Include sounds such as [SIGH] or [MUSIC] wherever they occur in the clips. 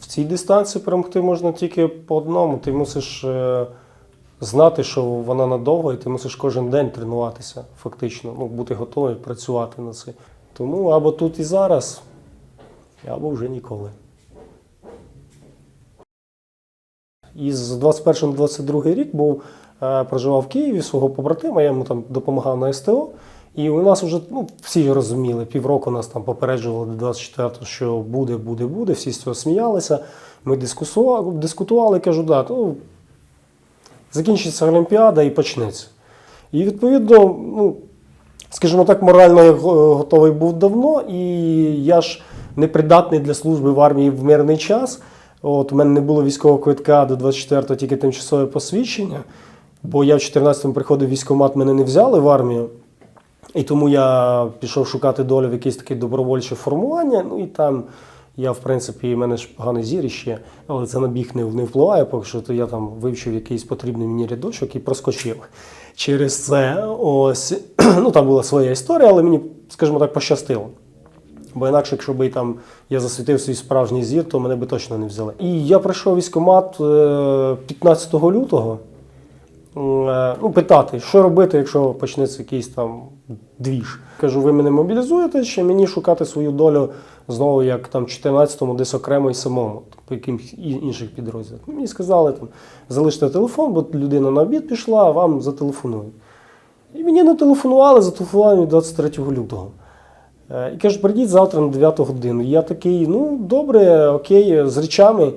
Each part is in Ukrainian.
В цій дистанції перемогти можна тільки по одному. Ти мусиш е, знати, що вона надовго, і ти мусиш кожен день тренуватися, фактично, ну, бути готовий працювати на це. Тому або тут і зараз, або вже ніколи. І з 21 на 22 рік був, е, проживав в Києві свого побратима, я йому там допомагав на СТО. І у нас вже ну, всі розуміли, півроку нас там попереджували до 24-го, що буде, буде, буде. Всі з цього сміялися. Ми дискусували, дискутували кажу, да, ну, закінчиться Олімпіада і почнеться. І відповідно, ну, скажімо так, морально я готовий був давно, і я ж непридатний для служби в армії в мирний час. От у мене не було військового квитка до 24-го, тільки тимчасове посвідчення, бо я в 14-му приходив в військкомат, мене не взяли в армію. І тому я пішов шукати долю в якесь таке добровольче формування. Ну і там я, в принципі, в мене ж поганий зір іще, але це на біг не, не впливає, поки що то я там вивчив якийсь потрібний мені рядочок і проскочив. Через це ось [CLEARS THROAT] ну там була своя історія, але мені, скажімо так, пощастило. Бо інакше, якщо би там я засвітив свій справжній зір, то мене би точно не взяли. І я прийшов в військкомат е, 15 лютого. Е, ну, питати, що робити, якщо почнеться якийсь там двіж. Кажу, ви мене мобілізуєте, чи мені шукати свою долю знову, як там 14-му, десь окремо і самому, по якимось інших підрозділах. Мені сказали, там, залиште телефон, бо людина на обід пішла, а вам зателефонують. І мені не телефонували, зателефонували 23 лютого. Е, І кажуть, прийдіть завтра на 9 годину. Я такий, ну добре, окей, з речами.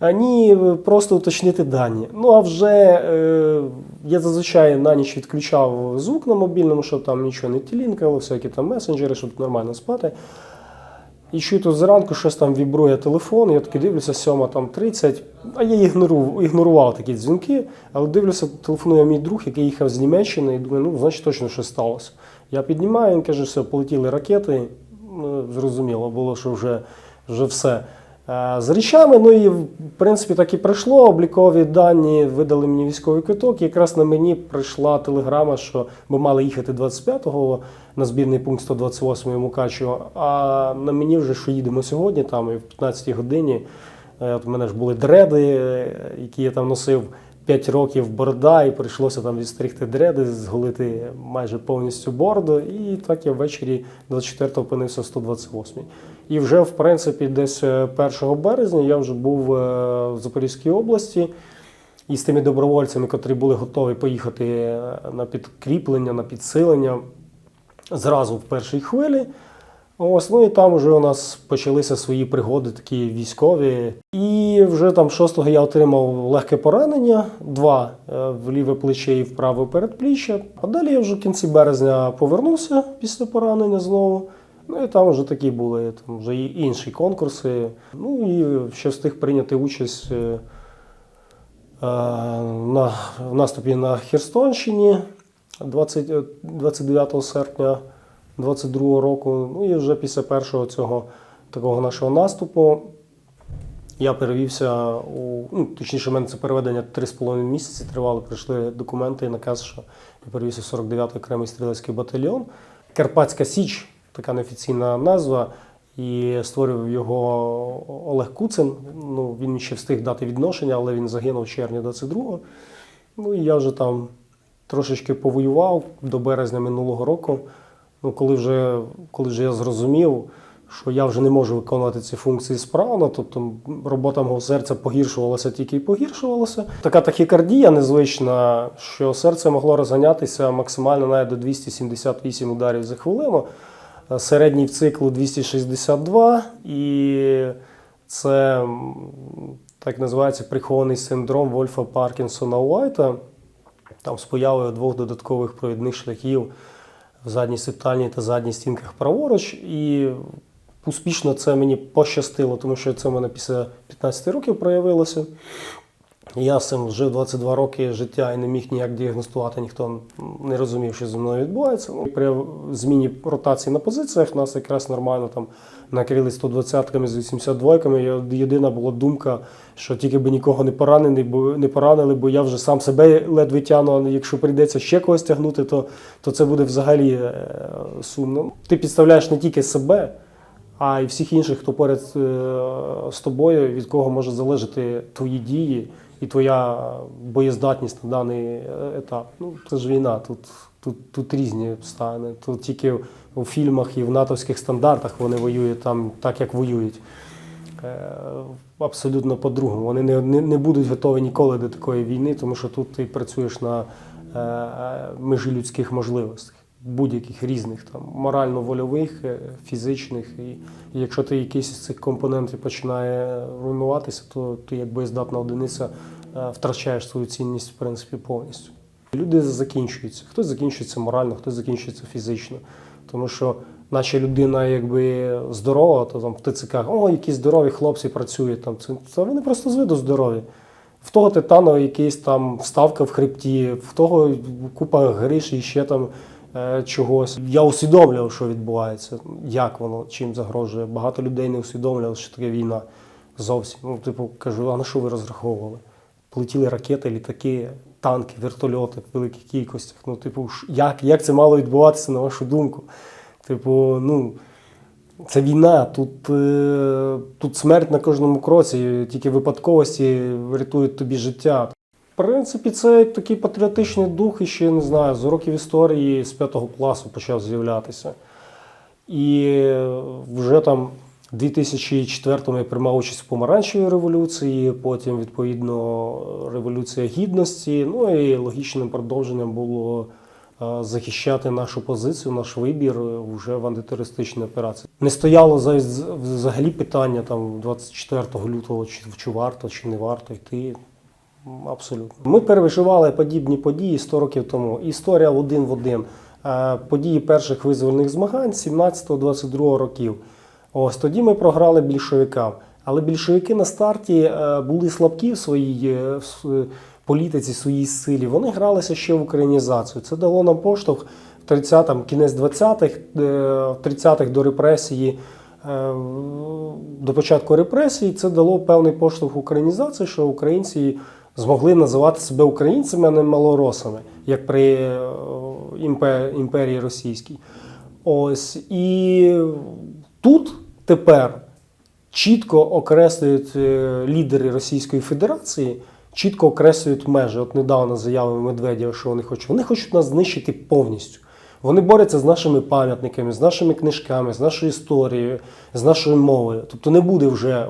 А ні, просто уточнити дані. Ну а вже е, я зазвичай на ніч відключав звук на мобільному, щоб там нічого не тілінкало, всякі там месенджери, щоб нормально спати. І чую тут зранку щось там вібрує телефон, я таки дивлюся, сьома там 30, а я ігнорував, ігнорував такі дзвінки, але дивлюся, телефонує мій друг, який їхав з Німеччини, і думаю, ну, значить точно щось сталося. Я піднімаю, він каже, все, полетіли ракети. Ну, зрозуміло було, що вже, вже все. Е, З речами, ну і в принципі так і пройшло. Облікові дані видали мені військовий квиток. Якраз на мені прийшла телеграма, що ми мали їхати 25-го на збірний пункт 128 Мукачево. А на мені вже що їдемо сьогодні, там і в 15-й годині. Е, От у мене ж були дреди, е, які я там носив 5 років борода, і прийшлося там відстригти дреди, зголити майже повністю бороду. І так я ввечері 24-го опинився в 128 І вже, в принципі, десь е, 1 березня я вже був е, в Запорізькій області. І з тими добровольцями, котрі були готові поїхати е, на підкріплення, на підсилення зразу в першій хвилі. Ось, ну і там вже у нас почалися свої пригоди, такі військові. І вже там 6-го я отримав легке поранення, два е, в ліве плече і в праве передпліччя. А далі я вже в кінці березня повернувся після поранення знову. Ну і там вже такі були там вже і інші конкурси. Ну і ще встиг прийняти участь е, е, на в наступі на Херсонщині 20, е, 29 серпня 22 року. Ну і вже після першого цього такого нашого наступу я перевівся у ну, точніше, в мене це переведення 3,5 місяці тривало. Прийшли документи і наказ, що я перевівся в 49-й окремий стрілецький батальйон. Карпатська Січ, така неофіційна назва. І створював його Олег Куцин. Ну, він ще встиг дати відношення, але він загинув в червні 22-го. Ну і я вже там трошечки повоював до березня минулого року. Ну, коли вже, коли вже я зрозумів, що я вже не можу виконувати ці функції справно, тобто робота мого серця погіршувалася тільки і погіршувалася. Така тахікардія незвична, що серце могло розганятися максимально навіть до 278 ударів за хвилину. Середній в циклу 262, і це так називається прихований синдром Вольфа Паркінсона Уайта. Там з появою двох додаткових провідних шляхів в задній септальній та задній стінках праворуч. І успішно це мені пощастило, тому що це в мене після 15 років проявилося. Я з цим жив 22 роки життя і не міг ніяк діагностувати, ніхто не розумів, що зі мною відбувається. Ну, При зміні ротації на позиціях нас якраз нормально там накрили 120-ками з 82-ками. Я- Єдина була думка, що тільки би нікого не поранений, бо не поранили, бо я вже сам себе ледве тяну. А якщо прийдеться ще когось тягнути, то, то це буде взагалі е, сумно. Ти підставляєш не тільки себе, а й всіх інших, хто поряд е, з тобою, від кого може залежати твої дії і твоя боєздатність на даний е, етап. Ну, це ж війна, тут, тут, тут різні стани. Тут тільки у фільмах і в натовських стандартах вони воюють там так, як воюють. Е, Абсолютно по-другому. Вони не, не, не будуть готові ніколи до такої війни, тому що тут ти працюєш на е, е, межі людських можливостей, будь-яких різних, там, морально-вольових, е, фізичних. І, якщо ти якийсь з цих компонентів починає руйнуватися, то ти як боєздатна одиниця е, втрачаєш свою цінність в принципі повністю. Люди закінчуються. Хтось закінчується морально, хтось закінчується фізично. Тому що, наче людина якби здорова, то там в ТЦК, о, які здорові хлопці працюють там. Це, це вони просто з виду здорові. В того титановий якийсь там вставка в хребті, в того купа гриш і ще там чогось. Я усвідомлював, що відбувається, як воно чим загрожує. Багато людей не усвідомлювали, що таке війна зовсім. Ну, типу, кажу, а на що ви розраховували? Полетіли ракети, літаки, танки, вертольоти в великих кількостях. Ну, типу, як, як це мало відбуватися, на вашу думку? Типу, ну. Це війна, тут, е, тут смерть на кожному кроці, тільки випадковості рятують тобі життя. Принципі, це такий патріотичний дух, і ще не знаю, з уроків історії з п'ятого класу почав з'являтися. І вже там в 2004-му я приймав участь в помаранчевій революції, потім, відповідно, революція гідності. Ну і логічним продовженням було е, захищати нашу позицію, наш вибір е, вже в антитерористичній операції. Не стояло за- взагалі питання там 24 лютого, чи, чи варто, чи не варто йти. Абсолютно. Ми переживали подібні події 100 років тому. Історія один в один. Е, Події перших визвольних змагань 17-22 років. Ось тоді ми програли більшовикам. Але більшовики на старті е, були слабкі в своїй е, в політиці, своїй силі. Вони гралися ще в українізацію. Це дало нам поштовх в 30-м, кінець 20-х, е, 30-х до репресії. До початку репресій це дало певний поштовх українізації, що українці змогли називати себе українцями, а не малоросами, як при е, імперії російській. Ось і тут тепер чітко окреслюють е, лідери Російської Федерації, чітко окреслюють межі. От недавно заяви Медведєва, що вони хочуть. Вони хочуть нас знищити повністю. Вони борються з нашими пам'ятниками, з нашими книжками, з нашою історією, з нашою мовою. Тобто не буде вже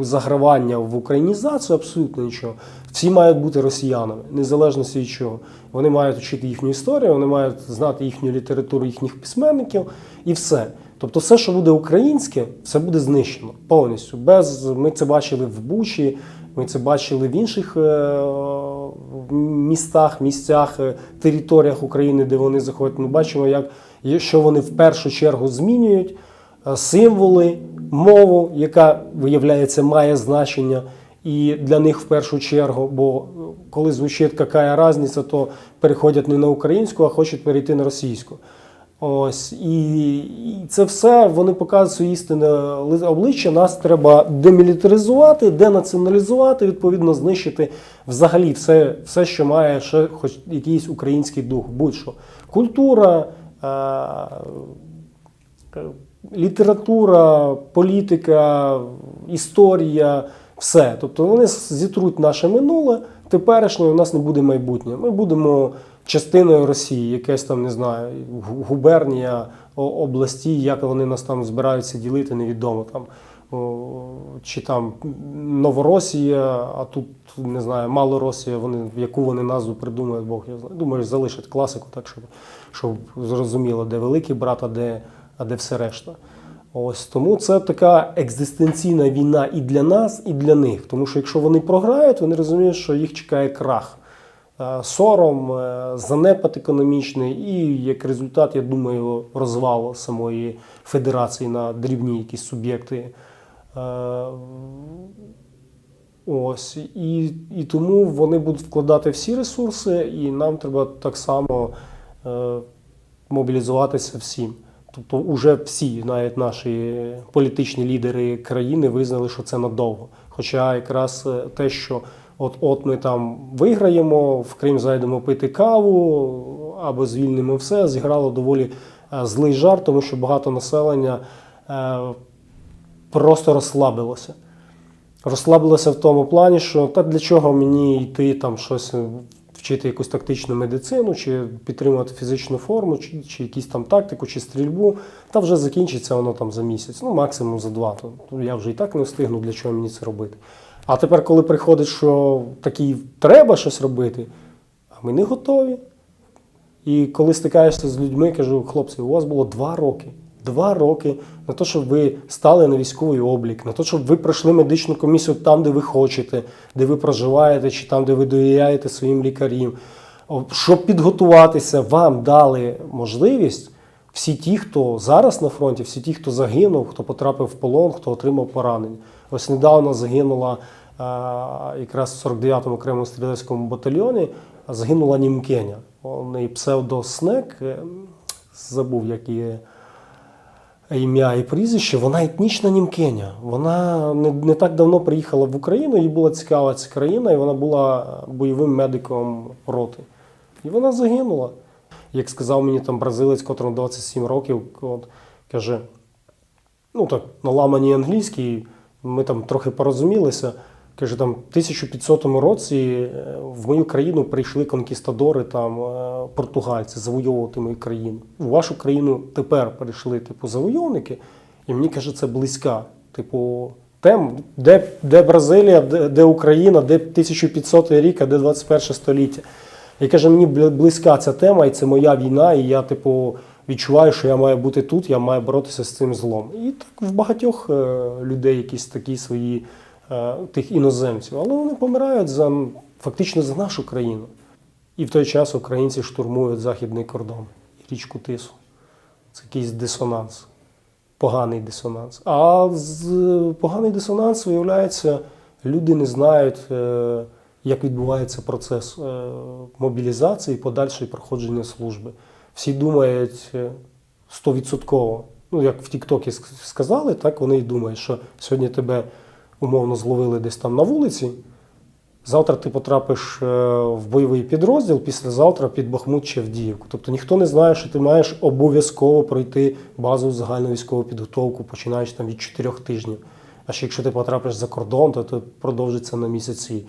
загравання в українізацію абсолютно нічого. Всі мають бути росіянами, незалежно від чого. Вони мають вчити їхню історію, вони мають знати їхню літературу їхніх письменників і все. Тобто, все, що буде українське, все буде знищено повністю. Без ми це бачили в Бучі, ми це бачили в інших е, містах, місцях, е, територіях України, де вони заходять. Ми бачимо, як що вони в першу чергу змінюють е, символи, мову, яка виявляється має значення. І для них в першу чергу, бо е, коли звучить яка різниця, то переходять не на українську, а хочуть перейти на російську. Ось і, і це все вони показують своє істинне ли- обличчя. Нас треба демілітаризувати, денаціоналізувати, відповідно, знищити взагалі все, все що має ще хоч якийсь український дух, будь-що. Культура, е, е, література, політика, історія, все. Тобто вони зітруть наше минуле, теперішнє у нас не буде майбутнього. Ми будемо частиною Росії, якась там, не знаю, губернія області, як вони нас там збираються ділити, невідомо там. Чи там Новоросія, а тут не знаю, Малоросія, вони яку вони назву придумають, Бог я знаю. Думаю, залишать класику, так щоб, щоб зрозуміло, де великий брат, а де, а де все решта. Ось тому це така екзистенційна війна і для нас, і для них. Тому що якщо вони програють, вони розуміють, що їх чекає крах, Е, сором, е, занепад економічний, і як результат, я думаю, розвал самої федерації на дрібні якісь суб'єкти. Е, Ось і, і тому вони будуть вкладати всі ресурси, і нам треба так само мобілізуватися всім. Тобто, уже всі, навіть наші політичні лідери країни, визнали, що це надовго. Хоча якраз е, те, що от от ми там виграємо, в Крим зайдемо пити каву або звільнимо все, зіграло доволі е, злий жарт, тому що багато населення е, просто розслабилося. Розслабилося в тому плані, що та для чого мені йти там щось вчити якусь тактичну медицину, чи підтримувати фізичну форму, чи, чи якісь там тактику, чи стрільбу. Та вже закінчиться воно там за місяць, ну максимум за два. То я вже і так не встигну, для чого мені це робити. А тепер, коли приходить, що такий треба щось робити, а ми не готові. І коли стикаєшся з людьми, кажу, хлопці, у вас було два роки. Два роки на те, щоб ви стали на військовий облік, на те, щоб ви пройшли медичну комісію там, де ви хочете, де ви проживаєте, чи там, де ви довіряєте своїм лікарям. Щоб підготуватися, вам дали можливість всі ті, хто зараз на фронті, всі ті, хто загинув, хто потрапив в полон, хто отримав поранення. Ось недавно загинула якраз в 49-му окремому стрілецькому батальйоні, загинула Німкеня. У неї псевдоснек, е, забув, як її ім'я і прізвище, вона етнічна німкеня. Вона не, не так давно приїхала в Україну, їй була цікава ця країна, і вона була бойовим медиком роти. І вона загинула. Як сказав мені там бразилець, котрому 27 років, от, каже: ну так, наламані англійські, ми там трохи порозумілися. Каже, там в 1500 році е, в мою країну прийшли конкістадори, там е, португальці завойовувати мою країну. У вашу країну тепер прийшли типу завойовники, і мені каже, це близька. Типу, тем, де, де Бразилія, де, де Україна, де 1500 рік, а де 21 століття. І каже, мені близька ця тема, і це моя війна, і я, типу, відчуваю, що я маю бути тут, я маю боротися з цим злом. І так в багатьох е, людей якісь такі свої тих іноземців, але вони помирають за фактично за нашу країну. І в той час українці штурмують західний кордон річку Тису. Це якийсь дисонанс, поганий дисонанс. А з, поганий дисонанс, виявляється, люди не знають, е, як відбувається процес е, мобілізації і подальшої проходження служби. Всі думають е, стовідсотково. Ну, як в Тіктокі сказали, так вони і думають, що сьогодні тебе умовно зловили десь там на вулиці. Завтра ти потрапиш е, в бойовий підрозділ, післязавтра під Бахмут чи Авдіївку. Тобто ніхто не знає, що ти маєш обов'язково пройти базову загальну військову підготовку, починаючи там від 4 тижнів. А ще якщо ти потрапиш за кордон, то це продовжиться на місяці.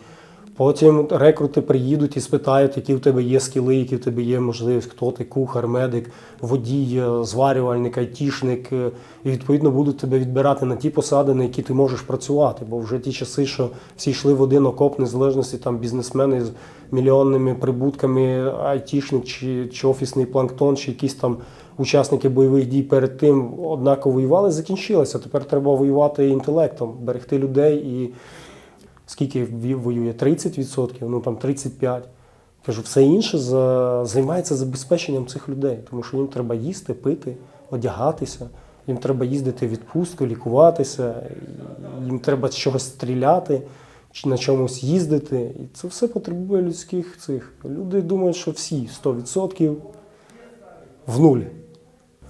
Потім рекрути приїдуть і спитають, які в тебе є скіли, які в тебе є можливість, хто ти, кухар, медик, водій, е, зварювальник, айтішник. е, І відповідно будуть тебе відбирати на ті посади, на які ти можеш працювати. Бо вже ті часи, що всі йшли в один окоп незалежності, там бізнесмени з мільйонними прибутками, айтішник чи, чи офісний планктон, чи якісь там учасники бойових дій перед тим однаково воювали, закінчилося. Тепер треба воювати інтелектом, берегти людей і скільки воює? 30%, ну там 35%. Кажу, все інше за, займається забезпеченням цих людей, тому що їм треба їсти, пити, одягатися, їм треба їздити в відпустку, лікуватися, їм треба з чогось стріляти, чи на чомусь їздити. І це все потребує людських цих. Люди думають, що всі 100% в нуль.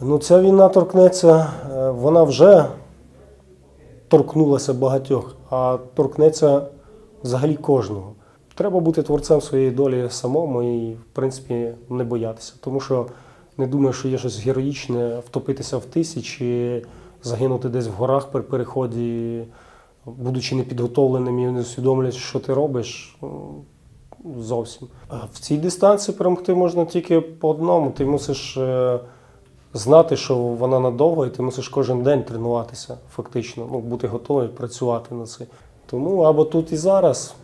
Ну, ця війна торкнеться, е, вона вже торкнулася багатьох, а торкнеться взагалі кожного. Треба бути творцем своєї долі самому і, в принципі, не боятися. Тому що не думаю, що є щось героїчне втопитися в тисі чи загинути десь в горах при переході, будучи непідготовленим і не усвідомлюючи, що ти робиш. ну, Зовсім. В цій дистанції перемогти можна тільки по одному. Ти мусиш е, знати, що вона надовго, і ти мусиш кожен день тренуватися, фактично, ну, бути готовий працювати на це. Тому або тут і зараз,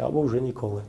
або вже ніколи.